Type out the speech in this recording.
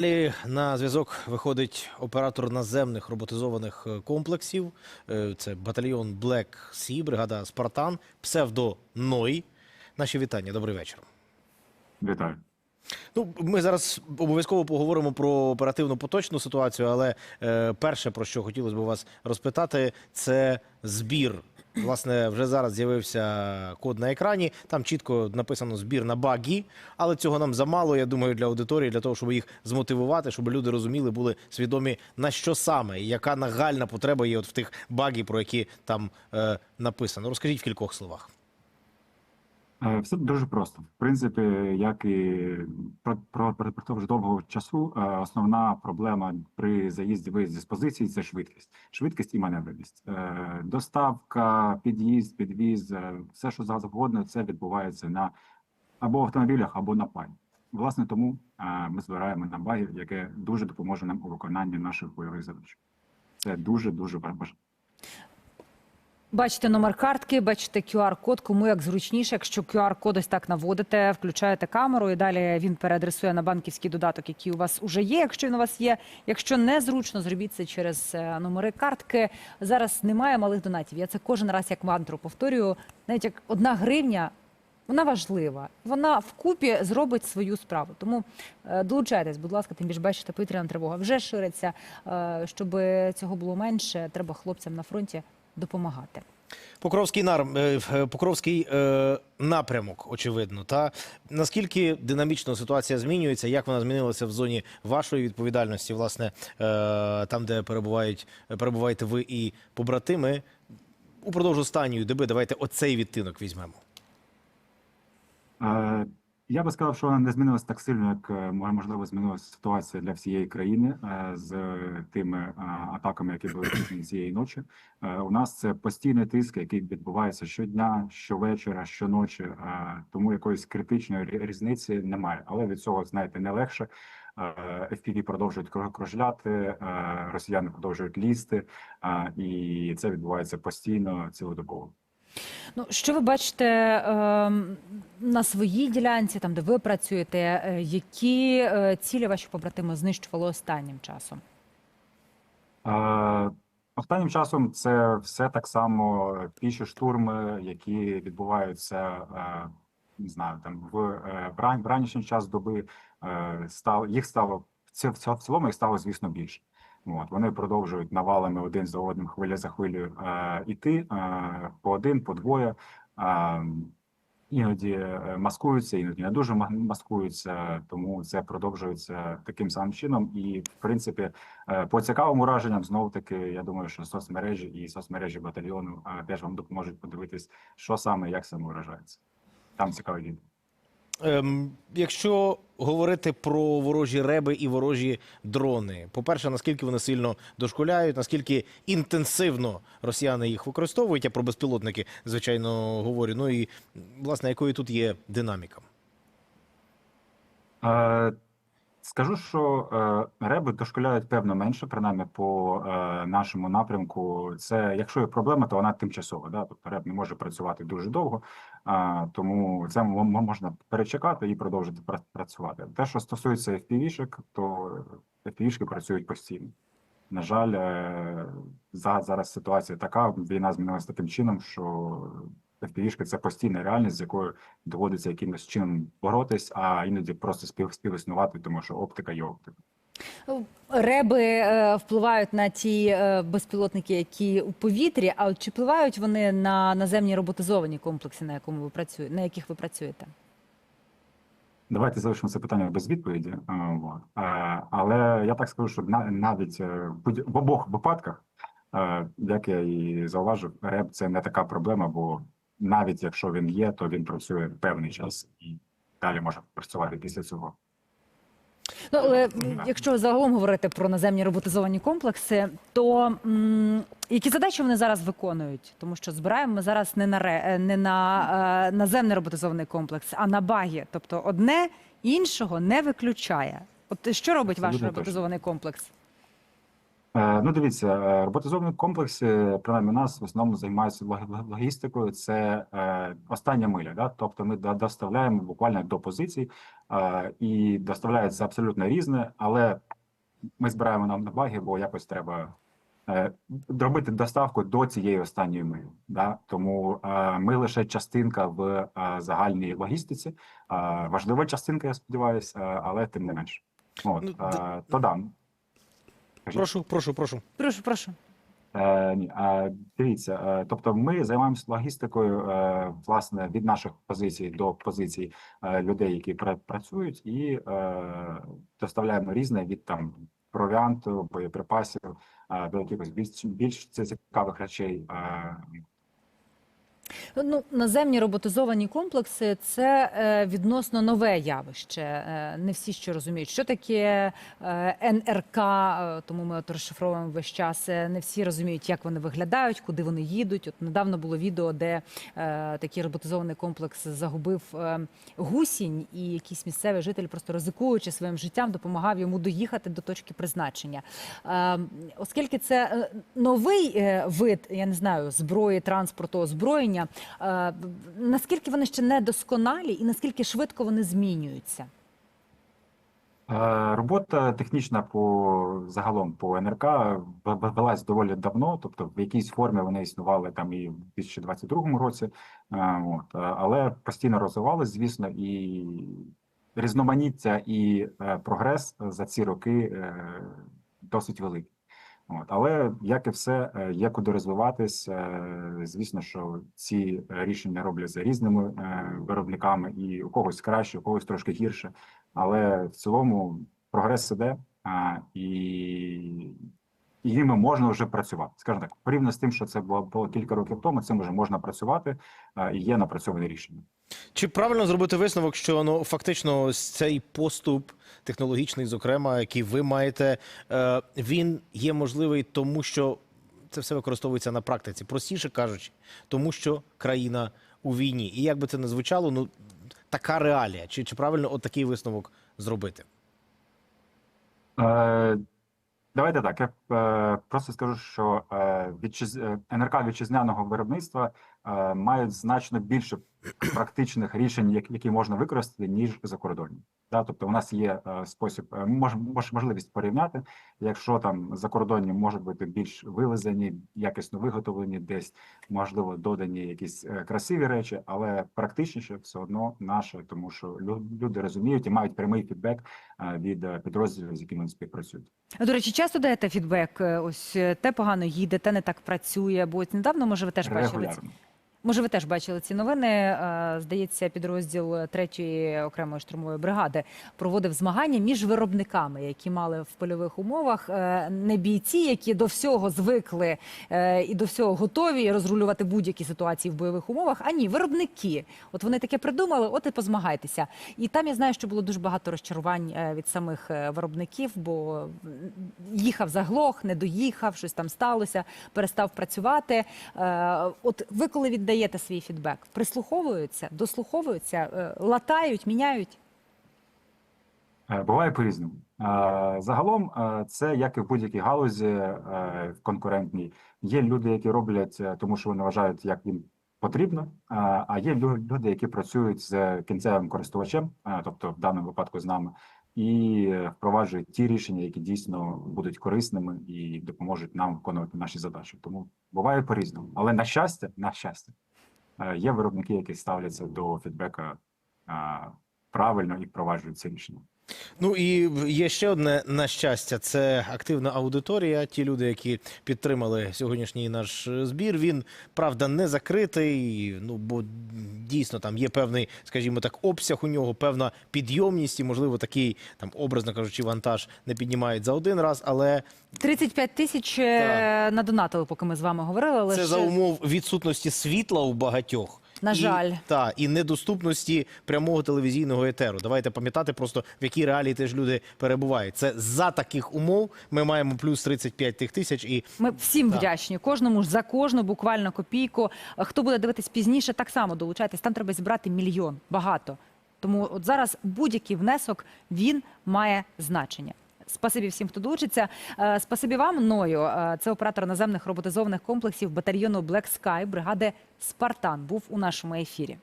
Далі на зв'язок виходить оператор наземних роботизованих е, комплексів. Е, Це батальйон Black Sea, бригада Спартан, псевдо Ной. Наші вітання. Добрий вечір. Вітаю. Ну, ми зараз обов'язково поговоримо про оперативну поточну ситуацію, але е, перше, про що хотілося б вас розпитати, це збір. Власне, вже зараз з'явився код на екрані. Там чітко написано збір на багі, але цього нам замало, я думаю, для аудиторії, для того, щоб їх змотивувати, щоб люди розуміли, були свідомі на що саме, і яка нагальна потреба є от в тих багі, про які там е, написано. Розкажіть в кількох словах. Е, Все дуже просто. В принципі, як і про, про, довгого часу, е, основна проблема при заїзді виїзді з позиції це швидкість. Швидкість і маневреність. Е, Доставка, під'їзд, підвіз, все, що завгодно, це відбувається на або автомобілях, або на пані. Власне, тому ми збираємо на баги, яке дуже допоможе нам у виконанні наших бойових задач. Це дуже дуже важливо. Бачите номер картки, бачите QR-код, кому як зручніше. Якщо QR-код ось так наводите, включаєте камеру і далі він переадресує на банківський додаток, який у вас уже є. Якщо він у вас є. Якщо не зручно, зробіть це через е, номери картки. Зараз немає малих донатів. Я це кожен раз як мантру повторюю. Навіть як одна гривня. Вона важлива, вона вкупі зробить свою справу. Тому е, долучайтесь, будь ласка, тим більше бачите, повітряна тривога вже шириться. Е, щоб цього було менше, треба хлопцям на фронті допомагати. Покровський нар... е, е, Покровський е, напрямок, очевидно. Та наскільки динамічно ситуація змінюється, як вона змінилася в зоні вашої відповідальності, власне, е, там, де перебувають перебуваєте ви і побратими, упродовж останньої доби давайте оцей відтинок візьмемо. Я би сказав, що вона не змінилася так сильно, як е, можливо змінилася ситуація для всієї країни е, з тими е, атаками, які були цієї ночі. У нас це постійний тиск, який відбувається щодня, щовечора, щоночі. Тому якоїсь критичної різниці немає. Але від цього, знаєте, не легше. FPV продовжують кружляти, росіяни продовжують лізти, і це відбувається постійно цілодобово. Ну, що ви бачите е, на своїй ділянці, там де ви працюєте, е, які е, цілі ваші побратими знищували останнім часом? Е, Останнім часом це все так само піші штурми, які відбуваються, е, не знаю, там в е, брань, вранішній час доби е, стало їх стало в ці- в цілому їх стало, звісно, більше. От вони продовжують навалами один за одним, хвиля за хвилею е, іти е, по один, по двоє. Е, Іноді е, маскуються, іноді не дуже ма- маскуються, тому це продовжується таким самим чином. І в принципі, Е, По цікавим ураженням, знову таки, я думаю, що соцмережі і соцмережі батальйону е, теж вам допоможуть подивитись, що саме, як саме уражається. Там цікаві відео. Ем, якщо говорити про ворожі реби і ворожі дрони, по-перше, наскільки вони сильно дошкуляють, наскільки інтенсивно росіяни їх використовують, я про безпілотники, звичайно, говорю. Ну і власне, якою тут є динаміка? Е, Скажу, що е, реби дошкуляють певно менше, принаймні по е, нашому напрямку. Це якщо є проблема, то вона тимчасова. Да? Тобто реб не може працювати дуже довго, тому це можна перечекати і продовжити працювати. Те, що стосується FPV-шок, то FPV-шки працюють постійно. На жаль, е, зараз ситуація така, війна змінилася таким чином, що FPV-шки – це постійна реальність, з якою доводиться якимось чином боротись, а іноді просто спів, співіснувати, тому що оптика є оптика. Реби е, впливають на ті е, безпілотники, які у повітрі. А чи впливають вони на наземні роботизовані комплекси, на якому ви працюєте, на яких ви працюєте? Давайте залишимо це питання без відповіді. Е. Але я так скажу, що на- навіть в обох випадках, як я і зауважив, РЕБ це не така проблема, бо навіть якщо він є, то він працює певний час і далі може працювати після цього. Ну, але якщо загалом говорити про наземні роботизовані комплекси, то м, які задачі вони зараз виконують? Тому що збираємо ми зараз не на ре, е, не на е, наземний роботизований комплекс, а на багі. Тобто одне іншого не виключає. От що робить ваш Абсолютно точно. роботизований комплекс? Е, Ну, дивіться, е, роботизовані комплекси, принаймні у нас в основному займаються лог- лог- логістикою. Це е, остання миля. Да? Тобто ми доставляємо буквально до позицій, і доставляється абсолютно різне, але ми збираємо нам на баги, бо якось треба робити доставку до цієї останньої милі. Да? Тому ми лише частинка в загальній логістиці. Важлива частинка, я сподіваюся, але тим не менш. От, Ну, то да. Прошу, прошу, прошу. Прошу, прошу. Е, ні, е, дивіться, е, тобто ми займаємося логістикою е, власне від наших позицій до позицій е, людей, які пра- працюють, і е, доставляємо різне від там провіанту, боєприпасів е, до якихось більш більш цікавих речей. Ну, наземні роботизовані комплекси це е, відносно нове явище. Е, не всі ще розуміють, що таке е, НРК, тому ми от розшифровуємо весь час. Не всі розуміють, як вони виглядають, куди вони їдуть. От недавно було відео, де такий роботизований комплекс загубив гусінь, і якийсь місцевий житель, просто ризикуючи своїм життям, допомагав йому доїхати до точки призначення. Оскільки це новий вид, я не знаю, зброї, транспорту, озброєння, е, наскільки вони ще недосконалі і наскільки швидко вони змінюються? Е, Робота технічна по загалом по НРК велась доволі давно, тобто в якійсь формі вони існували там і в 2022 році. Е, От, але постійно розвивалися, звісно, і різноманіття і прогрес за ці роки досить великий. От, але як і все, е, є куди розвиватись. Е, Звісно, що ці е, рішення роблять за різними виробниками, і у когось краще, у когось трошки гірше. Але в цілому прогрес іде, і, і ними можна вже працювати. Скажімо так, порівняно з тим, що це було, було кілька років тому, цим вже можна працювати, і є напрацьовані рішення. Чи правильно зробити висновок, що ну фактично ось цей поступ технологічний, зокрема, який ви маєте, е, він є можливий, тому що це все використовується на практиці, простіше кажучи, тому що країна у війні. І як би це не звучало, ну така реалія. Чи, чи правильно от такий висновок зробити? Е, Давайте так. Я е, просто скажу, що е, вітчиз... е, НРК вітчизняного виробництва е, мають значно більше практичних рішень, як- які можна використати, ніж закордонні. Да? Тобто, у нас є е, спосіб, е, мож, мож, можливість порівняти, якщо там закордонні можуть бути більш вилизані, якісно виготовлені, десь можливо додані якісь е, красиві речі, але практичніше все одно наше, тому що лю- люди розуміють і мають прямий фідбек е, від е, підрозділів, з якими вони співпрацюють. До речі, часто даєте фідбек? Е, Ось е, те погано їде, те не так працює. Бо недавно, може, ви теж бачили Регулярно. Може, ви теж бачили ці новини? Е, Здається, підрозділ 3-ї окремої штурмової бригади проводив змагання між виробниками, які мали в польових умовах е, не бійці, які до всього звикли е, і до всього готові розрулювати будь-які ситуації в бойових умовах. А ні, виробники. От вони таке придумали, от і позмагайтеся. І там я знаю, що було дуже багато розчарувань від самих виробників, бо їхав заглох, не доїхав, щось там сталося, перестав працювати. От ви коли віддаєте свій фідбек, прислуховуються, дослуховуються, е, латають, міняють. Е, Буває по-різному. Е, Загалом, це як і в будь-якій галузі конкурентній. Є люди, які роблять, тому що вони вважають, як їм потрібно. А є люди, які працюють з кінцевим користувачем, тобто в даному випадку з нами, і впроваджує ті рішення, які дійсно будуть корисними і допоможуть нам виконувати наші задачі. Тому буває по-різному. Але на щастя, на щастя, е, є виробники, які ставляться до фідбека е, правильно і впроваджують це рішення. Ну і є ще одне на щастя, це активна аудиторія. Ті люди, які підтримали сьогоднішній наш збір. Він правда не закритий. Ну бо дійсно там є певний, скажімо так, обсяг у нього, певна підйомність, і можливо такий там, образно кажучи, вантаж не піднімають за один раз, але 35 тисяч е, надонатили, поки ми з вами говорили. Але це ж, за умов відсутності світла у багатьох. На І- жаль. та і недоступності прямого телевізійного етеру. Давайте пам'ятати просто в якій реалії теж люди перебувають. Це за таких умов ми маємо плюс 35 тих тисяч і Ми всім Так. вдячні. Кожному ж за кожну буквально копійку. Хто буде дивитись пізніше, так само долучайтесь. Там треба зібрати мільйон. Багато. Тому от зараз будь-який внесок він має значення. Спасибі всім, хто долучиться. Е, Спасибі вам, Ною. Е, Це оператор наземних роботизованих комплексів батальйону Black Sky бригади Спартан був у нашому ефірі.